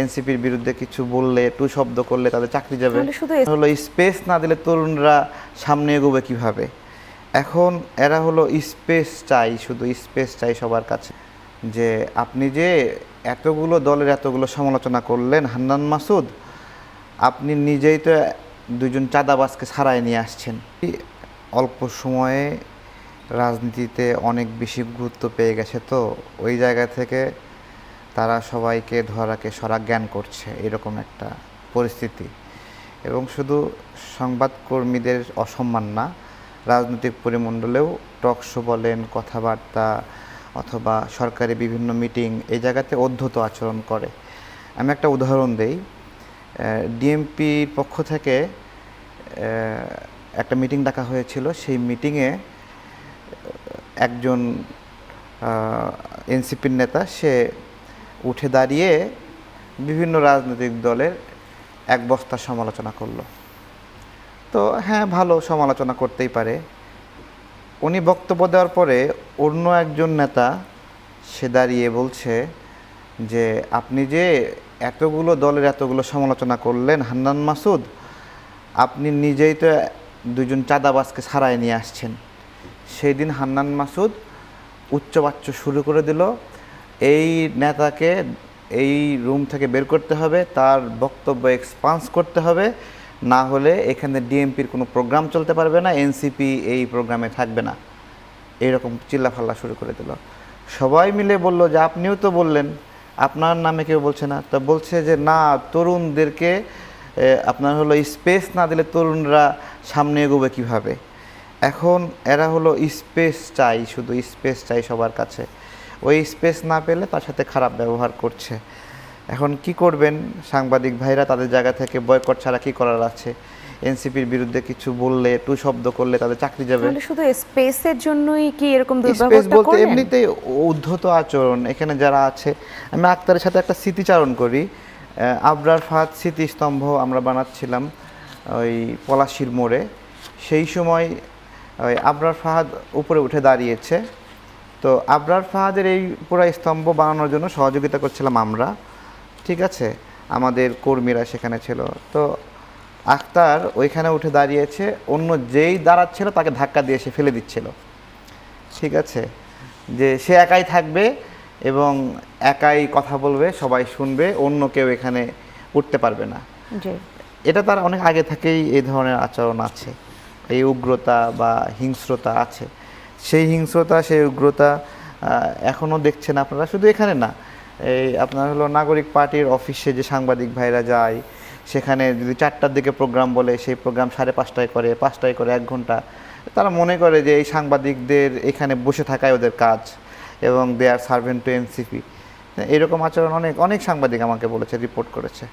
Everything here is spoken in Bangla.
এনসিপির বিরুদ্ধে কিছু বললে টু শব্দ করলে তাদের চাকরি যাবে। হলো স্পেস না দিলে তরুণরা সামনে এগোবে কীভাবে? এখন এরা হলো স্পেস চাই শুধু স্পেস চাই সবার কাছে। যে আপনি যে এতগুলো দলের এতগুলো সমালোচনা করলেন হান্নান মাসুদ আপনি নিজেই তো দুজন চাঁদাবাজকে ছাড়াই নিয়ে আসছেন। অল্প সময়ে রাজনীতিতে অনেক বেশি গুরুত্ব পেয়ে গেছে তো ওই জায়গা থেকে তারা সবাইকে ধরাকে সরা জ্ঞান করছে, এরকম একটা পরিস্থিতি। এবং শুধু সংবাদকর্মীদের অসম্মান না, রাজনৈতিক পরিমণ্ডলেও টক শো বলেন, কথাবার্তা অথবা সরকারি বিভিন্ন মিটিং, এই জায়গাতে অধ্যত আচরণ করে। আমি একটা উদাহরণ দেই। ডিএমপির পক্ষ থেকে একটা মিটিং ডাকা হয়েছিল। সেই মিটিংয়ে একজন এনসিপির নেতা, সে উঠে দাঁড়িয়ে বিভিন্ন রাজনৈতিক দলের এক বস্তার সমালোচনা করল। তো হ্যাঁ ভালো সমালোচনা করতেই পারে। উনি বক্তব্য দেওয়ার পরে অন্য একজন নেতা সে দাঁড়িয়ে বলছে যে, আপনি যে এতগুলো দলের এতগুলো সমালোচনা করলেন হান্নান মাসুদ, আপনি নিজেই তো দুজন চাঁদাবাজকে ছাড়াই নিয়ে আসছেন। সেই দিন হান্নান মাসুদ উচ্চবাচ্য শুরু করে দিল এই নেতাকে এই রুম থেকে বের করতে হবে, তার বক্তব্য এক্সপান্স করতে হবে, না হলে এখানে ডিএমপির কোনো প্রোগ্রাম চলতে পারবে না এনসিপি এই প্রোগ্রামে থাকবে না। এইরকম চিল্লাফাল্লা শুরু করে দিল। সবাই মিলে বলল যে, আপনিও তো বললেন, আপনার নামে কেউ বলছে না। তা বলছে যে, না, তরুণদেরকে আপনার হলো স্পেস না দিলে তরুণরা সামনে এগোবে কীভাবে? এখন এরা হলো স্পেস চাই, শুধু স্পেস চাই সবার কাছে। ওই স্পেস না পেলে তার সাথে খারাপ ব্যবহার করছে। এখন কি করবেন? সাংবাদিক ভাইরা তাদের জায়গা থেকে বয়কট ছাড়া কি করার আছে? এনসিপির বিরুদ্ধে কিছু বললে টু শব্দ করলে তাদের চাকরি যাবে। শুধু স্পেসের জন্যই কি এরকম স্পেস বলতে এমনিতেই উদ্ধত আচরণ। এখানে যারা আছে আমি আক্তারের সাথে একটা স্মৃতিচারণ করি। আবরার ফাহাদ স্মৃতিস্তম্ভ আমরা বানাচ্ছিলাম ওই পলাশির মোড়ে। সেই সময় ওই আবরার ফাহাদ উপরে উঠে দাঁড়িয়েছে। তো আবরার ফাহাদের এই পুরো স্তম্ভ বানানোর জন্য সহযোগিতা করছিলাম আমরা। ঠিক আছে? আমাদের কর্মীরা সেখানে ছিল। তো আক্তার ওইখানে উঠে দাঁড়িয়েছে। অন্য যেই দাঁড়াচ্ছিল তাকে ধাক্কা দিয়ে সে ফেলে দিচ্ছিল। ঠিক আছে? যে সে একাই থাকবে এবং একাই কথা বলবে সবাই শুনবে অন্য কেউ এখানে উঠতে পারবে না। এটা তার অনেক আগে থেকেই এই ধরনের আচরণ আছে। এই উগ্রতা বা হিংস্রতা আছে। সেই হিংস্রতা, সেই উগ্রতা এখনও দেখছেন আপনারা? শুধু এখানে না, এই আপনার হলো নাগরিক পার্টির অফিসে যে সাংবাদিক ভাইরা যায়, সেখানে যদি চারটার দিকে প্রোগ্রাম বলে, সেই প্রোগ্রাম সাড়ে পাঁচটায় করে পাঁচটায় করে এক ঘণ্টা, তারা মনে করে যে এই সাংবাদিকদের এখানে বসে থাকাই ওদের কাজ এবং they are servant to NCP এরকম আচরণ অনেক অনেক সাংবাদিক আমাকে বলেছে রিপোর্ট করেছে।